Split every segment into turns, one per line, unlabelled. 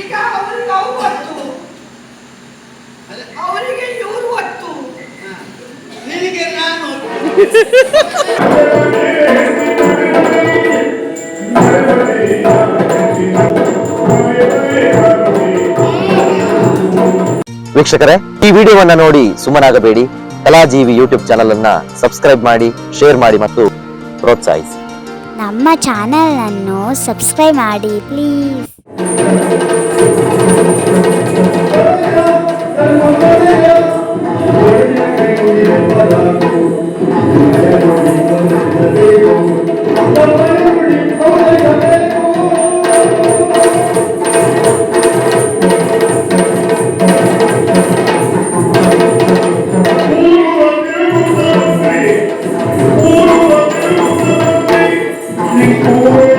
ಈಗ ಅವ್ರಿಗೆ ಅವ್ರು ಹೊತ್ತು ಅವರಿಗೆ ಹೊತ್ತು
ನಿನಗೆ ನಾನು
ವೀಕ್ಷಕರೇ ಈ ವಿಡಿಯೋವನ್ನು ನೋಡಿ ಸುಮ್ಮನಾಗಬೇಡಿ. ಕಲಾಜೀವಿ ಯೂಟ್ಯೂಬ್ ಚಾನಲ್ ಅನ್ನ ಸಬ್ಸ್ಕ್ರೈಬ್ ಮಾಡಿ ಶೇರ್ ಮಾಡಿ ಮತ್ತು ಪ್ರೋತ್ಸಾಹಿಸಿ.
ನಮ್ಮ ಚಾನಲನ್ನು ಸಬ್ಸ್ಕ್ರೈಬ್ ಮಾಡಿ ಪ್ಲೀಸ್
Thank you.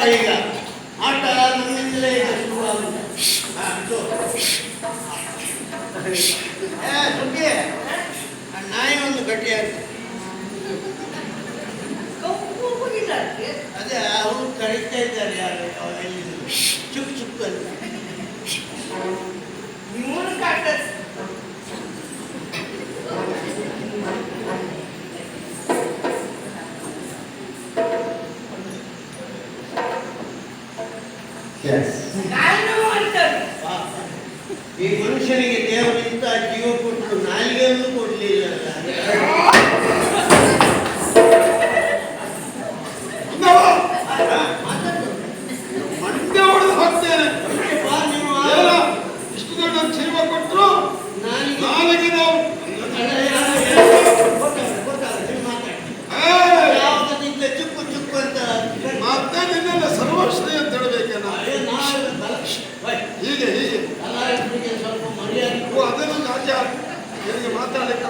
पाहिजे ಈ ಮನುಷ್ಯನಿಗೆ ದೇವರಿಂದ ಜೀವ ಕೊಟ್ಟು ನಾಲಿಗೆಯನ್ನು
ಕೊಡಲಿಲ್ಲ.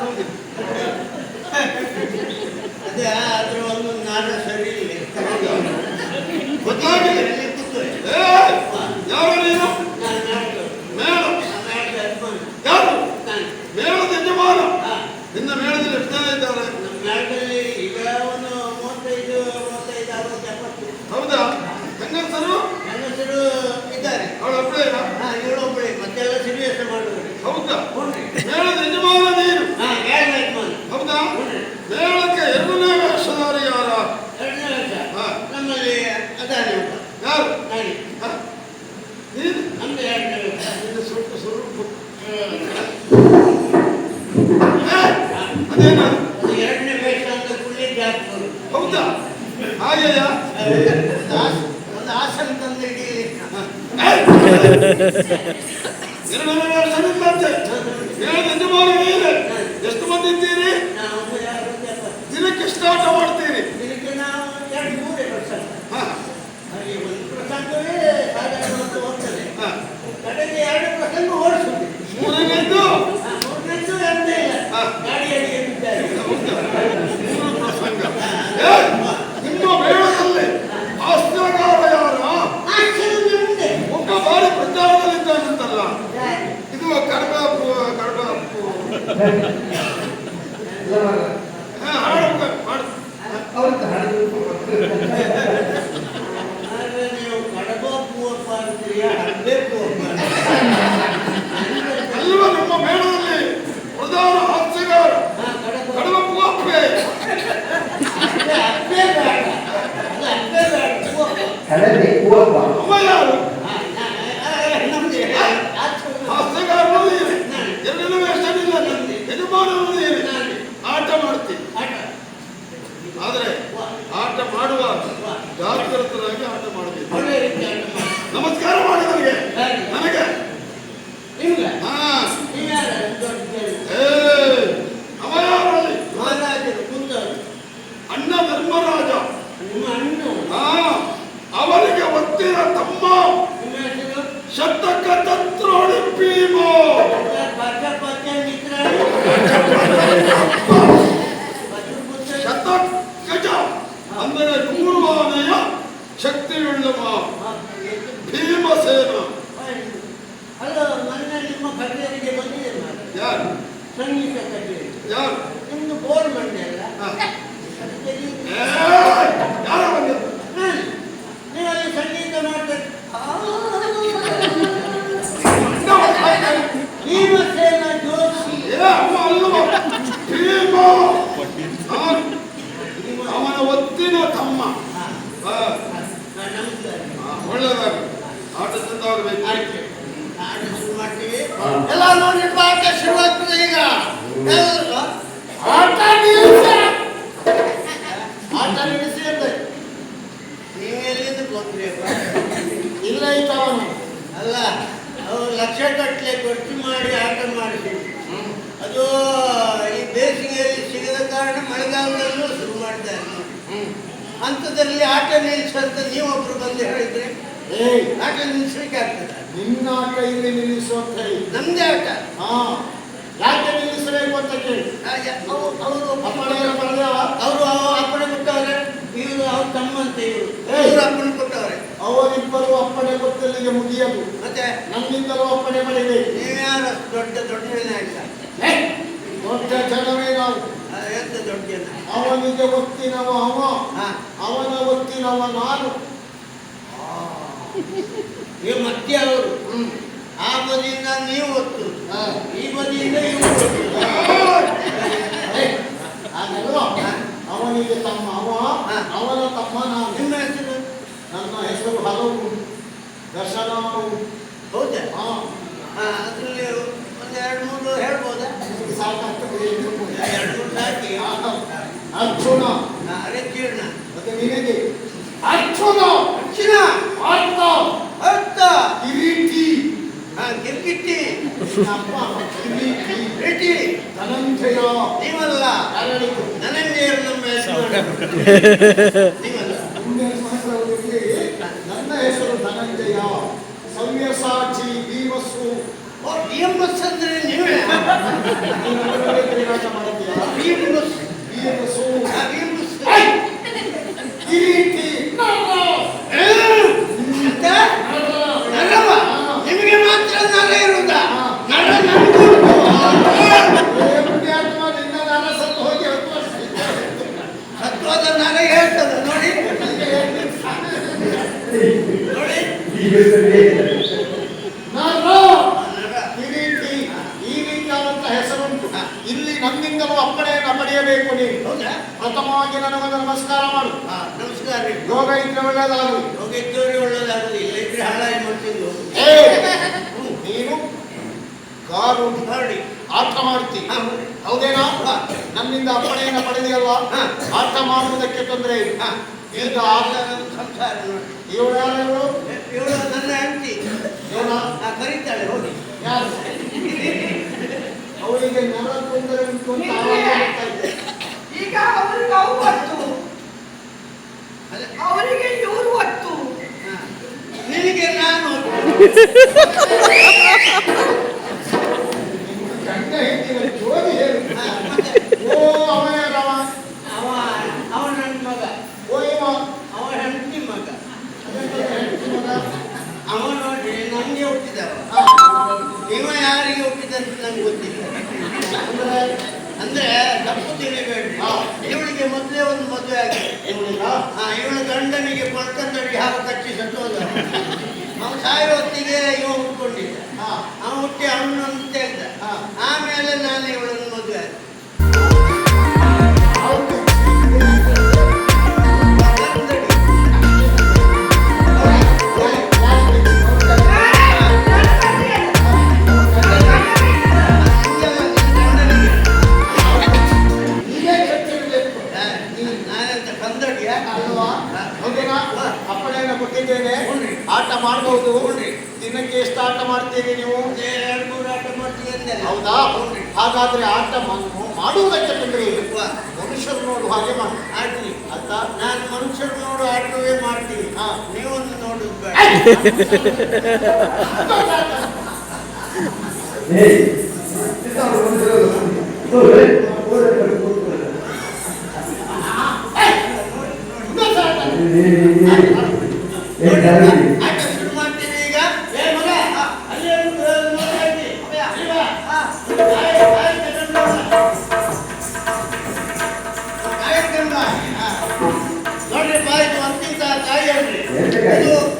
ಆಗೋದಿಲ್ಲ
ಅದೇ ಆದ್ರೆ ಒಂದು ನಾಡ ಸರಿ
ಒಂದು ಮೂವತ್ತೈದು ಹೌದಾ? ಹೆಂಗಸರು? ಹೆಂಗಸರು ಇದ್ದಾರೆ.
ಅವಳು ಒಬ್ಬಳೇ
ಹಾಂ
ಇವಳು ಒಬ್ಬಳೇ ಮತ್ತೆಲ್ಲ ಸೀರಿಯಸ್
ಹೌದಾ? ಯಜಮಾನ. ಎಷ್ಟು ಮಂದಿ ಇದ್ದೀರಿ ಎಷ್ಟು ಆಟ ಮಾಡ್ತೀರಿ
ಇದಕ್ಕೆ ನಾವು ಎರಡು ಮೂರೇ ವರ್ಷ.
ಹ,
ಹಾಗೆ ಒಂದು ಪ್ರಸಂಗವೇ ಸಾಧಾರಣ ಅಂತ ಹೋಗ್ತದೆ.
ಹ.
ಕಡೆಗೆ ಎರಡು ಪ್ರಸಂಗ ಓಡಿಸುತ್ತೆ.
ಮೂರನೇದ್ದು
ಆ, ಮೂರನೇದ್ದು ಎರಡನೇ ಇಲ್ಲ.
ಹಾ.
ಗಾಡಿ ಅಡಿಗೆ ಬಿದ್ದಾರೆ.
ಮೂರು ಪ್ರಸಂಗ ಏ, ನಿಮ್ಮ ಮೇಳದಲ್ಲಿ ಹಾಸ್ಯಗಾರ ಯಾರ
ಆಶ್ಚರ್ಯ ಮುಂದೆ.
ಒಬ್ಬ ಬಾರಿ ಪ್ರಚಾರದಲ್ಲಿದ್ದಾನಂತಲ್ಲ ಇದು ಕಡಬಾಪು ಕಡಬಾಪು ಹಾ, ಹಾಡು ಹಾಡು
ಆದ್ರೆ ನೀವು ಕಡಬ ಪೂವಪ್ಪ ಅಂತೀರಿ, ಹಬ್ಬೆ ಪೂವಪ್ಪ
ಅಲ್ವ ನಮ್ಮ ಮೇಳದಲ್ಲಿ ಪ್ರಧಾನ ಹಾಸ್ಯಗಾರ
ಹಾ, ಕಡಬ
ಕಡಬಪ್ಪು ಅಪ್ಪೆ
ಅದೇ ಹಬ್ಬೆ ಬೇಡ. ಅದು ಹಬ್ಬೆ ಬೇಡ, ಪೂವಪ್ಪ.
ಅವ ಅವನಿಗೆ ಒತ್ತಿನ ತಮ್ಮ
ನಿಮ್ಮ ಹೆಸರು
ಶತಕ ತತ್ರೋಡಿ ಭೀಮ
ಪಚ್ಚ ಪಚ್ಚ ಮಿತ್ರ ಪುತ್ರ
ಶತಕ್ ಗಜ ಅಂದರೆ ನೂರು ಆನೆಯ ಶಕ್ತಿಯುಳ್ಳವ ಭೀಮಸೇನ
ಅಲ್ಲ ಮೊನ್ನೆ ನಿಮ್ಮ ಕಚೇರಿಗೆ ಬಂದಿದೆ ಮಾರ್ರೆ.
ಯಾರು
ಸಂಗೀತ ಕಚೇರಿ
ಯಾರು
ನಿಮ್ದು ಬೋರ್ಡ್
ಇಲ್ಲ ಅವನು
ಅಲ್ಲ ಅವ್ರು ಲಕ್ಷ ಗಟ್ಟಲೆ ಖರ್ಚು ಮಾಡಿ ಆಟ ಮಾಡಿಸಿ ಅದು ಈ ಬೇಸಿಗೆಯಲ್ಲಿ ಸಿಗದ ಕಾರಣ ಮಳೆಗಾಲದಲ್ಲೂ ಶುರು ಮಾಡಿದ್ದಾರೆ ಅಂತದಲ್ಲಿ ಅಂಥದ್ರಲ್ಲಿ ಆಟ ನಿಲ್ಲಿಸಂತ ನೀವೊಬ್ರು ಬಂದು ಹೇಳಿದ್ರೆ
ಏಯ್
ಆಟ ನಿಲ್ಲಿಸ್ಲಿಕ್ಕೆ ಆಗ್ತದೆ
ನಿನ್ನ ಆಟ ಇಲ್ಲಿ ನಿಲ್ಲಿಸು ಅಂತ ಹೇಳಿ
ನಮ್ದೇ ಆಟ
ಹಾ ಯಾಕೆ ನಿಲ್ಲಿಸಬೇಕು ಅಂತ ಕೇಳಿ
ಅವರು
ಅಪ್ಪಣೆಯ ಪಡೆದ
ಅವರು ಅಪ್ಪಣೆ ಬಿಟ್ಟವ್ರೆ ಇವರು ಅವ್ರ ತಮ್ಮಂತೆ ಇವರು ಅಪ್ಪಣೆ
ಅಪ್ಪಣೆ ಕೊಟ್ಟಲ್ಲಿಗೆ ಮುಗಿಯದು.
ಮತ್ತೆ?
ನಮ್ಮಿಂದಲೂ ಅಪ್ಪಣೆ ಮಾಡಿದೆ
ನೀವ್ಯಾರು ದೊಡ್ಡ ಇಲ್ಲ
ದೊಡ್ಡ ಜನವೇ ನಾವು.
ಎಂತ ದೊಡ್ಡ ಜನ
ಅವನಿಗೆ ಒತ್ತಿನವ ಅವ ಅವನ ಒತ್ತಿನವ ನಾನು.
ನೀವು ಮತ್ತೆ ಅವರು ಆ ಬದಿಯಿಂದ ನೀವು ಒತ್ತು. ಈ ಬದಿಯಿಂದ
ನೀವು ಹಾಗಲ್ವಾ? ಅವನಿಗೆ ತಮ್ಮ ಅವ ಅವನ ತಮ್ಮ ನಾನು.
ನಿಮ್ಮ ಹೆಸರು?
ನನ್ನ ಹೆಸರು ಹಲವು. ದರ್ಶನ
ಹೌದಾ.
ಹಾ.
ಹಾ, ಅದ್ರಲ್ಲಿ ಒಂದು ಎರಡು ಮೂರು ಹೇಳ್ಬೋದಾ?
ಸಾಕಾಗ್ತದೆ
ಎರಡು ಮೂರು ಸಾಕಿ.
ಅರ್ಜುನ.
ಅರೆ ಕೀರ್ಣ.
ಮತ್ತೆ ನಿನಗೆ? ಅರ್ಜುನ.
ಅರ್ಜುನ.
ಅರ್ಥ
ಅರ್ಥ
ಕಿರೀಟಿ.
ಹಾ ಕಿರ್ಕಿಟ್ಟಿ.
ಅಪ್ಪ ಕಿರೀಟಿ.
ರೆಡ್ಡಿ
ಧನಂಜಯ.
ನೀವಲ್ಲ. ನನಂಜೇರು ನಮ್ಮ ಹೆಸರು ನೀವಲ್ಲ.
ಹೆಸರು Dhananjaya ಸವ್ಯಸಾಚಿ ಭೀಮಸ್ಸು
O B M bus ಅಂದ್ರೆ ನೀವೇ
ನೀನು ಅದರೊಳಗೆ ತಿರುಗಾಟ ಮಾಡ್ತೀಯಾ
ಬಿ ಎಂ ಬಸ್
ಭೀಮಸ್ಸು
ಆ ಬಿ ಎಂ
ನಾನು ಈ
ರೀತಿ ಈ ರೀತಿಯಾದಂತಹ ಹೆಸರುಂಟು ಇಲ್ಲಿ
ನಮ್ಮಿಂದಲೂ
ಅಪ್ಪಣೆಯನ್ನು
ಪಡೆಯಬೇಕು ನೀವು ಪ್ರಥಮವಾಗಿ ನಮಸ್ಕಾರ ಮಾಡು.
ನಮಸ್ಕಾರ. ರೀ
ಯೋಗ ಇದ್ರೆ ಒಳ್ಳೆಯದಾಗಲಿ.
ಯೋಗ ಇದ್ದವರಿಗೆ ಒಳ್ಳೆಯದಾಗಲಿ ಇದ್ರೆ ಹಾಳಾಗಿ
ನೀನು ಕಾರು
ಹೊರಡಿ
ಆಟ ಹೌದೇನಾ? ನಮ್ಮಿಂದ ಅಪ್ಪಣೆಯನ್ನು ಪಡೆದಿಯಲ್ಲ ಆಟ ಮಾಡುವುದಕ್ಕೆ ತೊಂದರೆ ಇಲ್ಲ. ಈಗ ಇವಳು
ನನ್ನ ಹೆಂಡತಿ. ಕರೀತಾಳೆ ಹೋಗಿ.
ಯಾರು? ಅವರಿಗೆ ನರ ತೊಂದರೆ ಉಂಟು ಅಂತ
ಈಗ ಅವರಿಗೆ ಅವು ಹೊತ್ತು. ಅವರಿಗೆ ಇವರು
ಹೊತ್ತು. ನಿನಗೆ ನಾನು
ಹೆಂಡತಿ ಜೋಡಿ ಓ
ಅವನ ಗಂಡನಿಗೆ ಕೊಡ್ಕೊಂಡಲ್ಲಿ ಯಾವ ಕಚ್ಚಿ ಸತ್ತೋದ. Hey, hey, hey. 这
个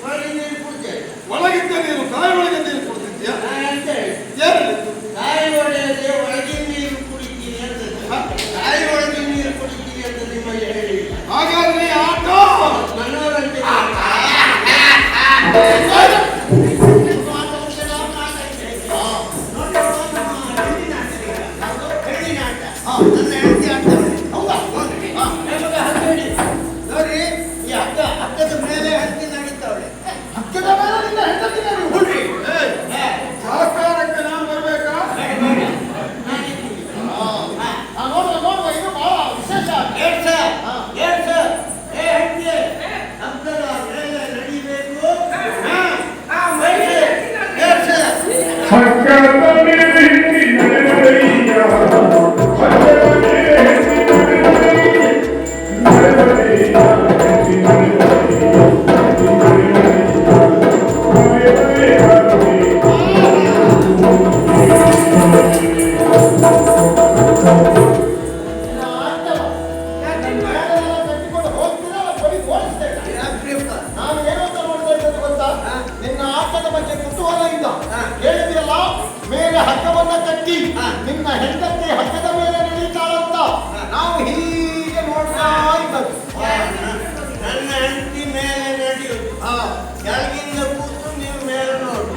ಕೆಳಗಿಂದ ಕೂತು ನೀವು ಮೇಲೆ ನೋಡಿ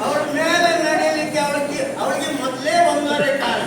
ಅವಳ ಮೇಲೆ ನಡೀಲಿಕ್ಕೆ ಅವಳಿಗೆ ಅವಳಿಗೆ ಮೊದಲೇ ಒಂದೂವರೆ ಕಾಲ